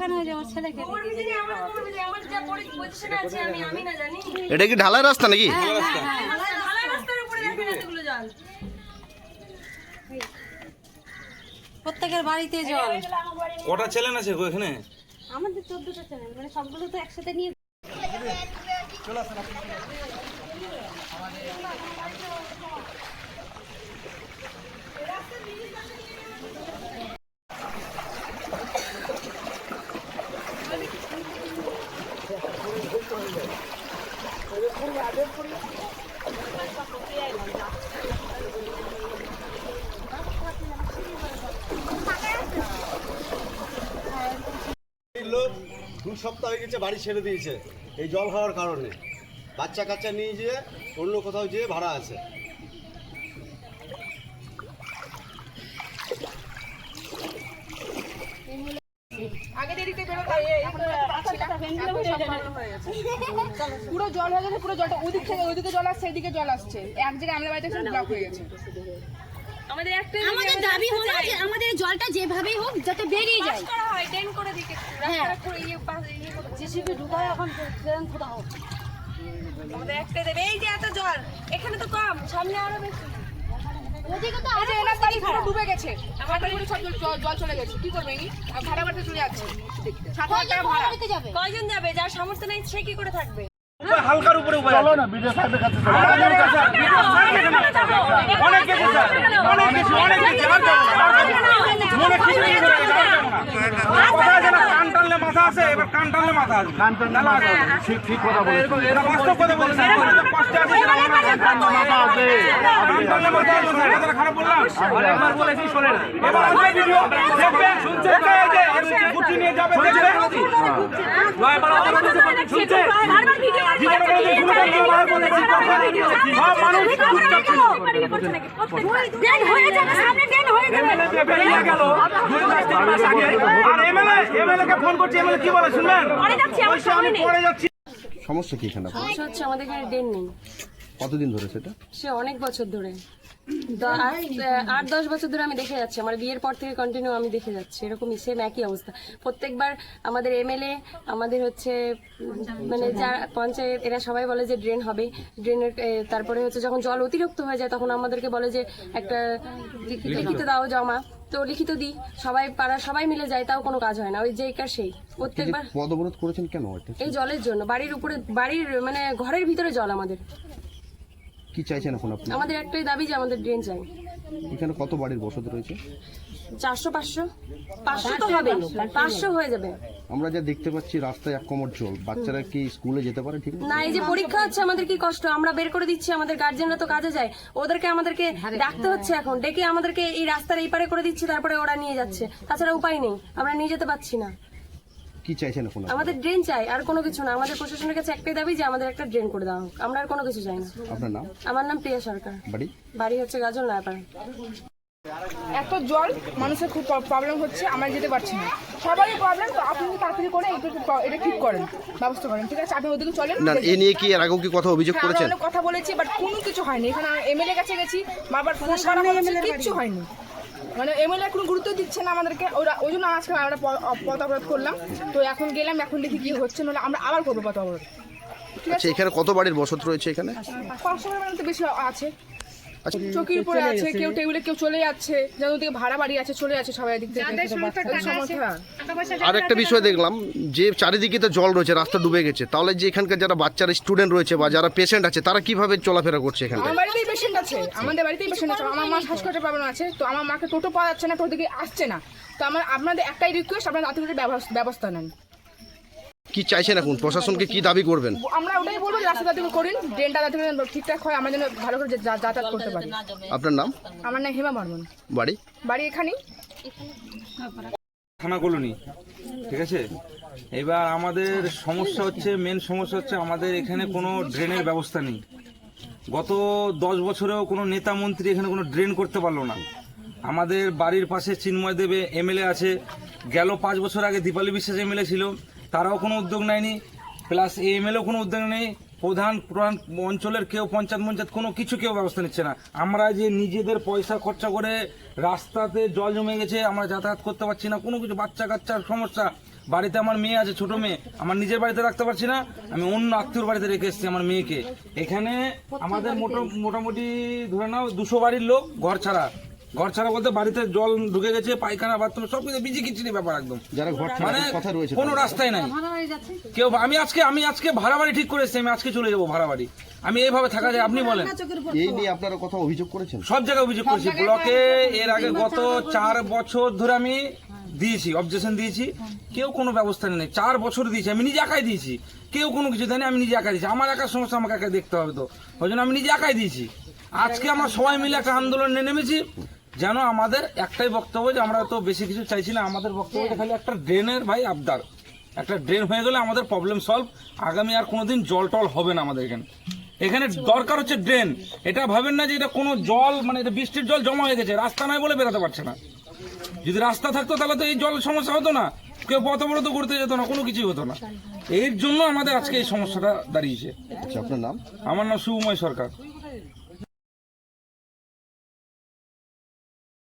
ওখানে ওই যে আমার ছেলেকে এটা কি ঢালাই রাস্তা নাকি? দেখেন এতগুলো জল। প্রত্যেকের বাড়িতে জল। কটা ছেলে আছে গো এখানে? আমাদের চোদ্দটা চ্যানেল মানে সবগুলো তো একসাথে নিয়ে এই লোক দু সপ্তাহ হয়ে গেছে বাড়ি ছেড়ে দিয়েছে। এই জল খাওয়ার কারণে। বাচ্চা কাচ্চা নিয়ে যেয়ে অন্য কোথাও যেয়ে ভাড়া আছে। আগে দেরিতে বেরোতে পুরো জল হয়ে গেছে পুরো জলটা ওদিক থেকে ওদিকে জল আসছে এদিকে জল আসছে। এক জায়গায় আমরা বাড়িতে ব্লক হয়ে গেছে। আমাদের একটাই আমাদের দাবি হলো যে আমাদের জলটা যেভাবেই হোক যাতে বেরিয়ে যায়। করা হয় ড্রেন করে দিকে রাস্তা করে ইয়ে পাশ ইয়ে করে জেসিবি ঢুকায় এখন ট্রেন খোদা হোক আমাদের একটাই দেবে। এই যে এত জল এখানে তো কম সামনে আরও বেশি। এই যে এনার বাড়ি পুরো ডুবে গেছে। আমার বাড়ি পুরো সব জল- চলে গেছে। কি করবে ইনি? আর ভাড়া বাড়তে চলে যাচ্ছে। সাত হাজার টাকা ভাড়া। কয়জন যাবে? যার সামর্থ্য নেই সে কি করে থাকবে? হালকার উপরে উপায় চলো না বিদেশ সাহেবের কাছে অনেক কিছু অনেক কিছু অনেক কিছু আর যাব না। মনে কিছু। কান টানলে মাথা আসে এবার কান টানলে মাথা আসবে কান টানলে ঠিক ঠিক কথা বলেছেন এটা বাস্তব কথা বলেছেন কষ্টে আছে সেটা মাথা কান টানলে খারাপ বললাম। অনেকবার বলেছি শোনেন এবার আসবে ভিডিও দেখবে শুনছে এই গুটি নিয়ে যাবে দেখবে শুনছে জীবনে কোনোদিন শুনতে না হয় বলেছি কথা সব মানুষ চুপচাপ ছিল এমএলএ যে বেরিয়ে গেল দুই মাস তিন মাস আগে আর এমএলএ এমএলএ কে ফোন করছি এমএলএ কি বলে শুনবেন বলছে আমি পড়ে যাচ্ছি সমস্যা কি এখানে সমস্যা হচ্ছে আমাদের এখানে ড্রেন নেই। কতদিন ধরে সেটা? সে অনেক বছর ধরে। আট- আট দশ বছর ধরে আমি দেখে যাচ্ছি। আমার বিয়ের পর থেকে কন্টিনিউ আমি দেখে যাচ্ছি। এরকমই সেম একই অবস্থা। প্রত্যেকবার আমাদের এমএলএ আমাদের হচ্ছে মানে যারা পঞ্চায়েত এরা সবাই বলে যে ড্রেন হবে। ড্রেনের তারপরে হচ্ছে যখন জল অতিরিক্ত হয়ে যায় তখন আমাদেরকে বলে যে একটা লিখিত লিখিত। দাও জমা। তো লিখিত দিই। সবাই পাড়া সবাই মিলে যায় তাও কোনো কাজ হয় না। ওই যেই কার সেই। প্রত্যেকবার পদ অবরোধ করেছেন কেন? এই জলের জন্য। বাড়ির উপরে বাড়ির মানে ঘরের ভিতরে জল আমাদের। কি চাইছেন এখন আপনি? আমাদের একটাই দাবি যে আমাদের ড্রেন চাই। এখানে কত বাড়ির বসতি রয়েছে? চারশো পাঁচশো? পাঁচশো তো হবে পাঁচশো হয়ে যাবে। আমরা যা দেখতে পাচ্ছি রাস্তায় এক কোমর জল। বাচ্চারা কি স্কুলে যেতে পারে ঠিক না এই যে পরীক্ষা হচ্ছে আমাদের কি কষ্ট? আমরা বের করে দিচ্ছি আমাদের গার্জেনরা তো কাজে যায়। ওদেরকে আমাদেরকে ডাকতে হচ্ছে এখন। ডেকে আমাদেরকে এই রাস্তার এই পারে করে দিচ্ছি তারপরে ওরা নিয়ে যাচ্ছে। তাছাড়া উপায় নেই আমরা নিয়ে যেতে পারছি না। কি চাইছেন এখন আপনি? আমাদের ড্রেন চাই আর কোনো কিছু না। আমাদের প্রশাসনের কাছে একটাই দাবি যে আমাদের একটা ড্রেন করে দেওয়া হোক। আমরা আর কোনো কিছু চাই না। আপনার নাম? আমার নাম প্রিয়া সরকার। বাড়ি? বাড়ি হচ্ছে গাজল নয়াপাড়া। এত জল মানুষের খুব প্রবলেম হচ্ছে আমরা যেতে পারছি না। সবারই প্রবলেম তো আপনি তাড়াতাড়ি করে এটা এটা ঠিক করেন ব্যবস্থা করেন ঠিক আছে? আপনি ওদিকে চলেন। না এ নিয়ে কি এর আগেও কি কথা অভিযোগ হ্যাঁ, করেছেন? কথা বলেছি বাট কোনো কিছু হয়নি। এখানে এমএলএ কাছে গেছি বারবার ফোন করা হচ্ছে কিচ্ছু হয়নি। মানে এমএলএ কোনো গুরুত্ব দিচ্ছে না আমাদেরকে। ওরা ওই জন্য আজকে আমরা পথ অবরোধ করলাম। তো এখন গেলাম এখন দেখি কি হচ্ছে নাহলে আমরা আবার করব পথ অবরোধ ঠিক আচ্ছা আছে এখানে কত বাড়ির বসত রয়েছে এখানে? পাঁচশো টাকার তো বেশি আছে। চকির উপরে আছে কেউ টেবিলে কেউ চলে যাচ্ছে যেন ওদিকে ভাড়া বাড়ি আছে চলে যাচ্ছে সবাই দিক থেকে সমস্যা আর একটা বিষয় দেখলাম যে চারিদিকে তো জল রয়েছে রাস্তা ডুবে গেছে তাহলে যে এখানকার যারা বাচ্চারা স্টুডেন্ট রয়েছে বা যারা পেশেন্ট আছে তারা কীভাবে চলাফেরা করছে এখানটা আমার বাড়িতেই পেশেন্ট আছে আমাদের বাড়িতেই পেশেন্ট আছে আমার মা শ্বাসকষ্টের প্রবলেম আছে তো আমার মাকে টোটো পাওয়া যাচ্ছে না তো ওদিকে আসছে না। তো আমার আপনাদের একটাই রিকোয়েস্ট আপনারা তাড়াতাড়ি ব্যবস- ব্যবস্থা নেন। কি চাইছেন এখন? প্রশাসনকে কি দাবি করবেন? আমরা ওটাই বলব যে রাস্তা তাড়াতাড়ি করুন ড্রেনটা যেন ঠিকঠাক হয় আমরা যেন ভালো করে যা- যাতায়াত করতে পারি। আপনার নাম? আমার নাম হেমা বর্মন। বাড়ি? বাড়ি এখানেই। থানা কলোনি ঠিক আছে? এবার আমাদের সমস্যা হচ্ছে মেন সমস্যা হচ্ছে আমাদের এখানে কোনো ড্রেনের ব্যবস্থা নেই। গত দশ বছরেও কোনো নেতা মন্ত্রী এখানে কোনো ড্রেন করতে পারল না। আমাদের বাড়ির পাশে চিন্ময় দেবে এমএলএ আছে। গেল পাঁচ বছর আগে দীপালি বিশ্বাস এমএলএ ছিল। তারাও কোনো উদ্যোগ নেয়নি। প্লাস এই এমএলএও কোনো উদ্যোগ নেই প্রধান প্রধান অঞ্চলের কেউ পঞ্চায়েত মঞ্চায়েত কোনো কিছু কেউ ব্যবস্থা নিচ্ছে না। আমরা যে নিজেদের পয়সা খরচা করে রাস্তাতে জল জমে গেছে, আমরা যাতায়াত করতে পারছি না। কোনো কিছু বাচ্চা কাচ্চার সমস্যা। বাড়িতে আমার মেয়ে আছে, ছোট মেয়ে। আমার নিজের বাড়িতে রাখতে পারছি না। আমি অন্য আত্মীয়র বাড়িতে রেখে এসেছি আমার মেয়েকে। এখানে আমাদের মোটা- মোটামুটি ধরে নাও দুশো বাড়ির লোক, ঘর ছাড়া। ঘর ছাড়া বলতে বাড়িতে জল ঢুকে গেছে পায়খানা বাথরুম সব কিছু বিজি খিচড়ি ব্যাপার একদম। যারা ঘর মানে কথা রয়েছে কোনো রাস্তাই নাই। কেউ আমি আজকে আমি আজকে ভাড়া বাড়ি ঠিক করে এসেছি আমি আজকে চলে যাব ভাড়া বাড়ি আমি এইভাবে থাকা যায় আপনি বলেন। এই নিয়ে আপনারা কথা অভিযোগ করেছেন? সব জায়গায় অভিযোগ করেছি। ব্লকে এর আগে গত চার বছর ধরে আমি দিয়েছি অবজেকশন দিয়েছি। কেউ কোনো ব্যবস্থা নেই। চার বছর দিয়েছি আমি নিজে একাই দিয়েছি। কেউ কোনো কিছু দেয়নি আমি নিজে একাই দিয়েছি। আমার একার সমস্যা আমাকে একা দেখতে হবে তো। ওই জন্য আমি নিজে একাই দিয়েছি। আজকে আমরা সবাই মিলে একটা আন্দোলনে নেমেছি। যেন আমাদের একটাই বক্তব্য যে আমরা তো বেশি কিছু চাইছি না আমাদের বক্তব্যটা খালি একটা ড্রেনের ভাই আবদার। একটা ড্রেন হয়ে গেলে আমাদের প্রবলেম সলভ আগামী আর কোনোদিন জল টল হবে না আমাদের এখানে। এখানে দরকার হচ্ছে ড্রেন। এটা ভাবেন না যে এটা কোনো জল মানে এটা বৃষ্টির জল জমা হয়ে গেছে রাস্তা নাই বলে বেরোতে পারছে না। যদি রাস্তা থাকতো তাহলে তো এই জল সমস্যা হতো না। কেউ পথ অবরোধ করতে যেত না কোনো কিছুই হতো না। এর জন্য আমাদের আজকে এই সমস্যাটা দাঁড়িয়েছে। আচ্ছা আপনার নাম? আমার নাম সুময় সরকার।